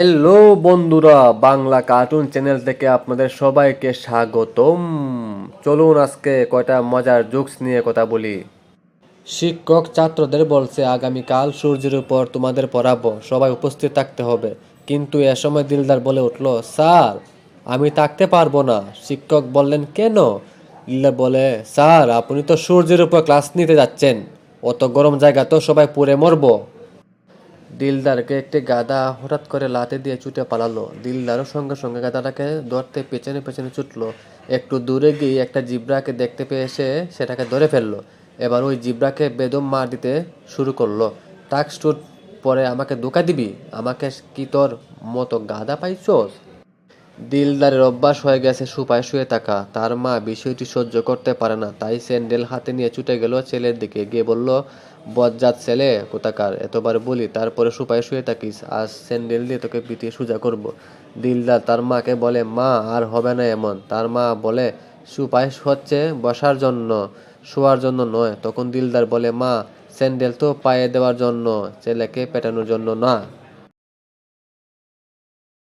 Hello বন্ধুরা, Bangla cartoon channel থেকে আপনাদের সবাইকে স্বাগতম। চলুন আজকে কয়টা মজার জোকস নিয়ে কথা বলি। শিক্ষক ছাত্রদের বলছে, আগামীকাল সূর্যের উপর তোমাদের পড়াবো, সবাই উপস্থিত থাকতে হবে। কিন্তু এ সময় দিলদার বলে উঠল, স্যার, আমি থাকতে পারব না। শিক্ষক বললেন, কেন? দিলদার বলে, স্যার, আপনি তো সূর্যের উপর ক্লাস নিতে যাচ্ছেন। অত গরম জায়গা তো সবাই পুড়ে মরবো। দিলদারকে একটি গাদা হঠাৎ করে লাতে দিয়ে ছুটে পালালো। দিলদারও সঙ্গে সঙ্গে গাদাটাকে ধরতে পেছনে পেছনে ছুটলো। একটু দূরে গিয়ে একটা জিব্রাকে দেখতে পেয়ে এসে সেটাকে ধরে ফেলল। এবার ওই জিব্রাকে বেদম মার দিতে শুরু করল। টাক্স পরে আমাকে ধোকা দিবি? আমাকে কি তোর মতো গাদা পাইছস? দিলদারের অভ্যাস হয়ে গেছে সুপায় শুয়ে থাকা। তার মা বিষয়টি সহ্য করতে পারে না। তাই স্যান্ডেল হাতে নিয়ে ছুটে গেল ছেলের দিকে। গিয়ে বলল, বজ্জাত ছেলে, কোথাকার? এতবার বলি, তারপরে সুপায় শুয়ে থাকিস। আজ স্যান্ডেল দিয়ে তোকে পিটিয়ে সোজা করব। দিলদার তার মাকে বলে, মা, আর হবে না এমন। তার মা বলে, সুপায় হচ্ছে বসার জন্য, শোয়ার জন্য নয়। তখন দিলদার বলে, মা, স্যান্ডেল তো পায়ে দেওয়ার জন্য, ছেলেকে পেটানোর জন্য না।